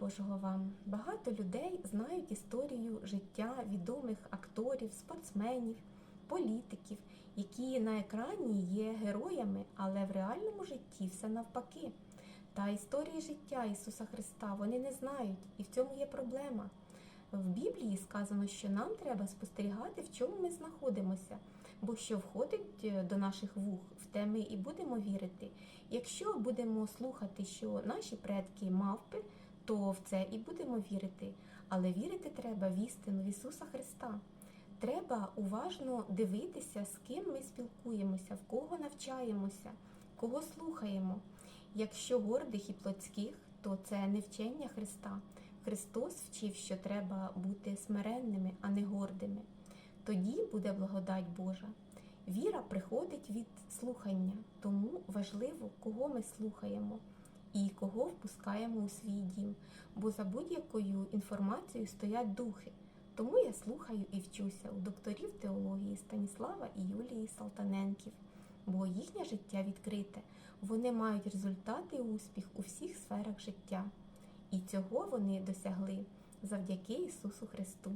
Божого вам! Багато людей знають історію життя відомих акторів, спортсменів, політиків, які на екрані є героями, але в реальному житті все навпаки. Та історії життя Ісуса Христа вони не знають, і в цьому є проблема. В Біблії сказано, що нам треба спостерігати, в чому ми знаходимося, бо що входить е, до наших вух, в те ми і будемо вірити. Якщо будемо слухати, що наші предки мавпи, то в це і будемо вірити. Але вірити треба в істину в Ісуса Христа. Треба уважно дивитися, з ким ми спілкуємося, в кого навчаємося, кого слухаємо. Якщо гордих і плотських, то це не вчення Христа. Христос вчив, що треба бути смиренними, а не гордими. Тоді буде благодать Божа. Віра приходить від слухання, тому важливо, кого ми слухаємо і кого впускаємо у свій дім, бо за будь-якою інформацією стоять духи. Тому я слухаю і вчуся у докторів теології Станіслава і Юлії Салтаненків, бо їхнє життя відкрите, вони мають результати і успіх у всіх сферах життя. І цього вони досягли завдяки Ісусу Христу.